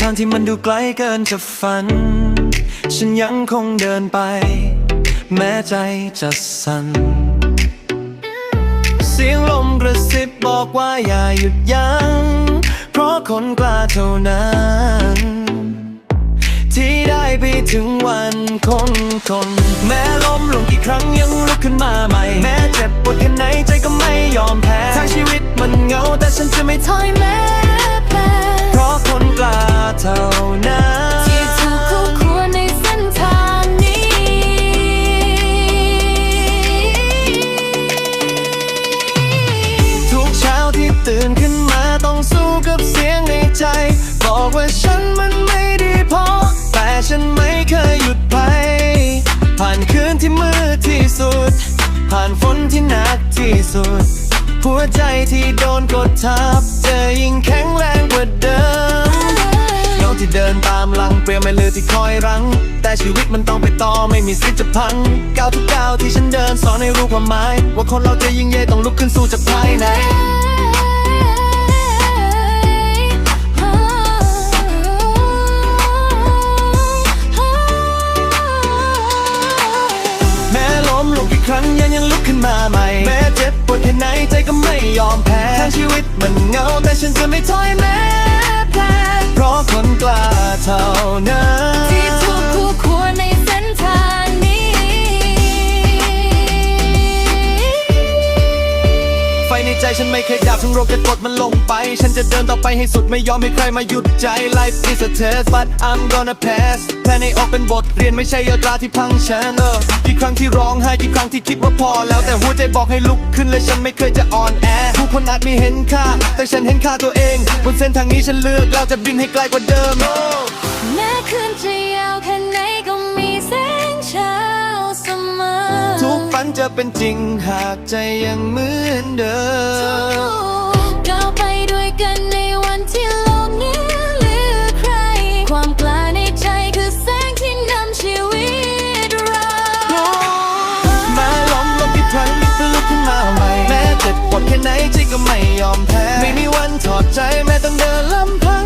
ทางที่มันดูไกลเกินจะฝัน ฉันยังคงเดินไป แม้ใจจะสั่น เสียงลมกระซิบบอกว่าอย่าหยุดยัง้ง เพราะคนกล้าเท่านั้น ที่ได้ไปถึงวันคนคน แม้ล้มลงกี่ครั้งยังลุกขึ้นมาใหม่ แม้เจ็บปวดแค่ไหนใจก็ไม่ยอมแพ้ทางชีวิตมันเหงาแต่ฉันจะไม่ถอยแม้ ตื่นขึ้นมาต้องสู้กับเสียงในใจ บอกว่าฉันมันไม่ดีพอ แต่ฉันไม่เคยหยุดไป ผ่านคืนที่มืดที่สุด ผ่านฝนที่หนักที่สุด หัวใจที่โดนกดทับเจะยิ่งแข็งแรงกว่าเดิมเงาที่เดินตามหลังเปรียวไม่เลือที่คอยรั้ง แต่ชีวิตมันต้องไปต่อไม่มีสิทธิ์จะพังก้าวทุกก้าวที่ฉันเดินสอนให้รู้ความหมาย ว่าคนเราจะยิ่งใหญ่ต้องลุกขึ้นสู้จากภายใน ค่ไหนใจก็ไม่ยอมแพ้ทั้งชีวิตมันเหงาแต่ฉันจะไม่ถอยแม้แพ้เพราะคนกล้าเท่านั้น ฉันไม่เคยดับทั้งโรคจะกดมันลงไป ฉันจะเดินต่อไปให้สุดไม่ยอมให้ใครมาหยุดใจ Life is a test but I'm gonna pass แค่ในออกเป็นบทเรียนไม่ใช่ยาตราที่พังฉันเออกี่ครั้งที่ร้องไห้กี่ครั้งที่คิดว่าพอ แล้วแต่หัวใจบอกให้ลุกขึ้นและฉันไม่เคยจะอ่อนแอผู้คนอาจไม่เห็นค่า แต่ฉันเห็นค่าตัวเอง บนเส้นทางนี้ฉันเลือกแล้วจะบินให้ไกลกว่าเดิมแม้คืนจะ จะเป็นจริงหากใจยังเหมือนเดิมก้าวไปด้วยกันในวันที่โลกนี้เหลือใคร ความกล้าในใจคือแสงที่นำชีวิตเราแม้ล้มลงกี่ครั้งก็ลุกขึ้นมาใหม่แม้เจ็บปวดแค่ไหนใจก็ไม่ยอมแพ้ ไม่มีวันถอดใจแม้ต้องเดินลำพัง